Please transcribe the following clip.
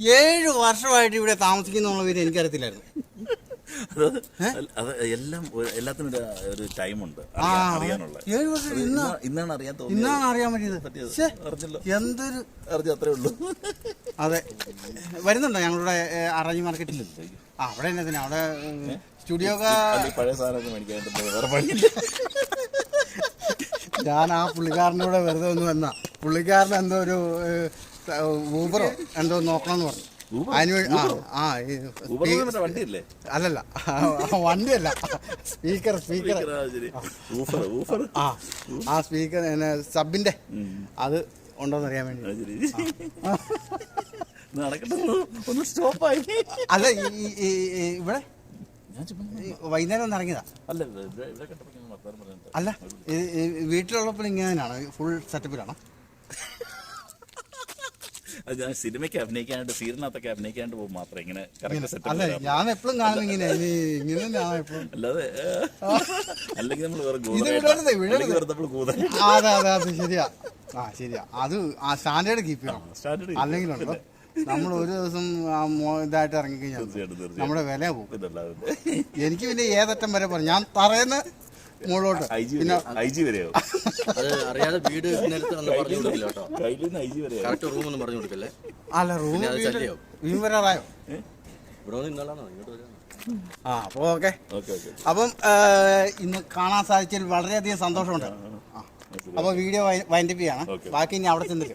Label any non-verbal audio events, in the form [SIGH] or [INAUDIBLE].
ഏഴ് വർഷമായിട്ട് ഇവിടെ താമസിക്കുന്നുള്ള പേര് എനിക്കറിയത്തില്ലായിരുന്നു. അത് എല്ലാം ഒരു- എല്ലാത്തിനും ഒരു- ഒരു ടൈമുണ്ട്. അറിയാനുള്ള ഏഴ് വർഷം ഇന്നാ- ഇന്നാണ് അറിയാൻ തോന്നിയത്. ഇന്നാണ് അറിയാൻ പറ്റിയത്. പറ്റിയത്. ശ്ശേ, അറിഞ്ഞല്ലോ. എന്തൊരു അറിഞ്ഞു അത്രേ ഉള്ളൂ. അതെ. വരുന്നുണ്ടോ ഞങ്ങളുടെ അറേഞ്ച് മാർക്കറ്റിൽ? ആ അവിടെ തന്നെ തന്നെ. അവിടെ സ്റ്റുഡിയോ അല്ല, ഈ പഴയ സാധനമൊക്കെ മേടിക്കാനായിട്ട് വേറെ പണിയില്ല. [LAUGHS] ഞാൻ ആ പുള്ളിക്കാരനൂടെ വെറുതെ ഒന്ന് വന്ന. പുള്ളിക്കാരൻ എന്തോ ഒരു ഊബറോ എന്തോ നോക്കണമെന്ന് പറഞ്ഞു. ആ അല്ലല്ല വണ്ടിയല്ല സ്പീക്കർ സ്പീക്കർ. ആ, ആ സ്പീക്കർ സബിന്റെ. അത് ഉണ്ടോന്ന് അറിയാൻ വേണ്ടി. സ്റ്റോപ്പായി. അല്ല ഇവിടെ? വൈകുന്നേരം ഒന്ന് ഇറങ്ങിയതാ? അല്ല വീട്ടിലുള്ളപ്പോൾ ഇങ്ങനെ ഫുൾ സെറ്റപ്പിലാണ്? അത് ഞാൻ സിനിമയ്ക്ക് അഭിനയിക്കാനായിട്ട് സീരിയലിനകത്തൊക്കെ അഭിനയിക്കാനായിട്ട് പോകും മാത്രം ഇങ്ങനെ അല്ല ഞാൻ എപ്പോഴും കാണും ഇങ്ങനെ ഇങ്ങനെ എപ്പോഴും അല്ലാതെ അല്ലെങ്കിൽ നമ്മൾ വേറെ അതെ അതെ അത് ശരിയാ. ആ ശരിയാ. അത് ആ സ്റ്റാൻഡേർഡ് കീപ്പ് ചെയ്യണം. സ്റ്റാൻഡേർഡ് അല്ലെങ്കിലുണ്ടോ? നമ്മൾ ഒരു ദിവസം ഇതായിട്ട് ഇറങ്ങിക്കഴിഞ്ഞാൽ നമ്മുടെ വില പോകും. എനിക്ക് പിന്നെ ഏതറ്റം വരെ പറഞ്ഞു ഞാൻ തറയുന്ന ജി പിന്നെ ഐ ജി വരെയാവും അത് അറിയാതെ വീട് നേരത്തെ പറഞ്ഞു കൊടുക്കില്ല കേട്ടോ. കയ്യിൽ നിന്ന് ഐ ജി വരെയാവും കറക്റ്റ് റൂം ഒന്നും പറഞ്ഞു കൊടുക്കല്ലേ അല്ല റൂം അത്. വീം വരാറായോ ഇവിടെ വന്ന് ഇന്നലാണോ? ഇങ്ങോട്ട് വരാം ആ അപ്പോൾ ഓക്കെ. Okay okay. അപ്പം ഇന്ന് കാണാൻ സാധിച്ചതിൽ വളരെയധികം സന്തോഷമുണ്ട്. അപ്പൊ അപ്പോൾ വീഡിയോ വൈൻഡപ്പ് ചെയ്യാണ്. ബാക്കി ഇനി അവിടെ ചെന്നിട്ട്